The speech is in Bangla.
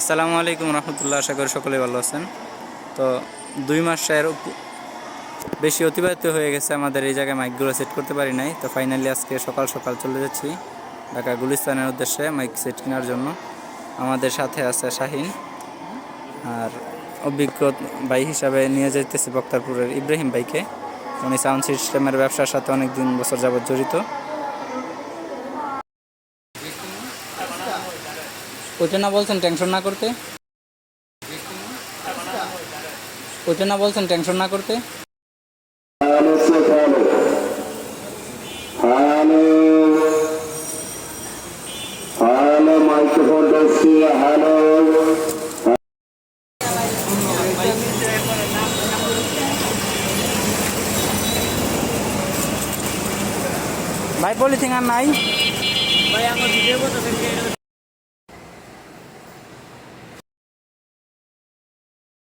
আসসালামু আলাইকুম রহমতুল্লাহ, আশা করি সকলে ভালো আছেন। তো দুই মাসের বেশি অতিবাহিত হয়ে গেছে আমাদের এই জায়গায় মাইকগুলো সেট করতে পারি নাই। তো ফাইনালি আজকে সকাল সকাল চলে যাচ্ছি ঢাকা গুলিস্তানের উদ্দেশ্যে মাইক সেট কেনার জন্য। আমাদের সাথে আছে শাহিন আর অভিজ্ঞ ভাই হিসাবে নিয়ে যেতেছি বক্তারপুরের ইব্রাহিম ভাইকে। উনি সাউন্ড সিস্টেমের ব্যবসার সাথে অনেক দিন বছর যাবত জড়িত। ওইটা না বলছেন টেনশন না করতে না বলছেন টেনশন না করতে. ভাই পলিথিন আর নাই ভাই আমার